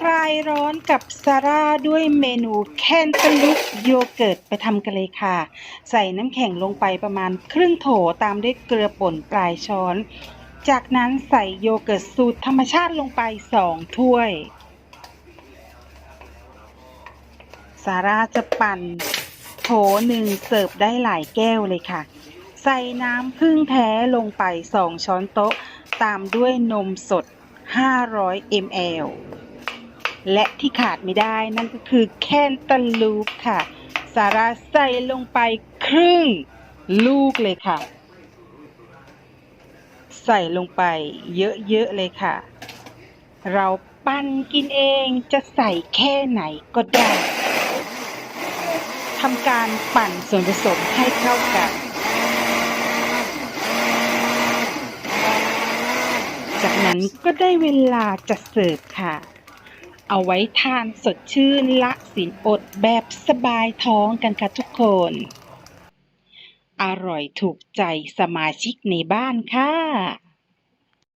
คลายร้อนกับซาร่าด้วยเมนูแคนตาลูปโยเกิร์ตไปทำกันเลยค่ะ ใส่น้ำแข็งลงไปประมาณครึ่งโถตามด้วยเกลือป่นปลายช้อน จากนั้นใส่โยเกิร์ตสูตรธรรมชาติลงไปสองถ้วยซาร่าจะปั่นโถหนึ่งเสิร์ฟได้หลายแก้วเลยค่ะ ใส่น้ำผึ้งแท้ลงไป2ช้อนโต๊ะ ตามด้วยนมสด 500 ml และที่ขาดไม่ได้นั่นก็คือแคนตาลูปค่ะซาร่าใส่ลงไปครึ่งลูกเลยค่ะ ใส่ลงไปเยอะๆเลยค่ะ เราปั้นกินเองจะใส่แค่ไหนก็ได้ทำการปั่นส่วนผสมให้เข้ากัน จากนั้นก็ได้เวลาจะเสิร์ฟค่ะ เอาไว้ทานสดชื่นละสินอดแบบสบายท้องกันค่ะทุกคน อร่อยถูกใจสมาชิกในบ้านค่ะ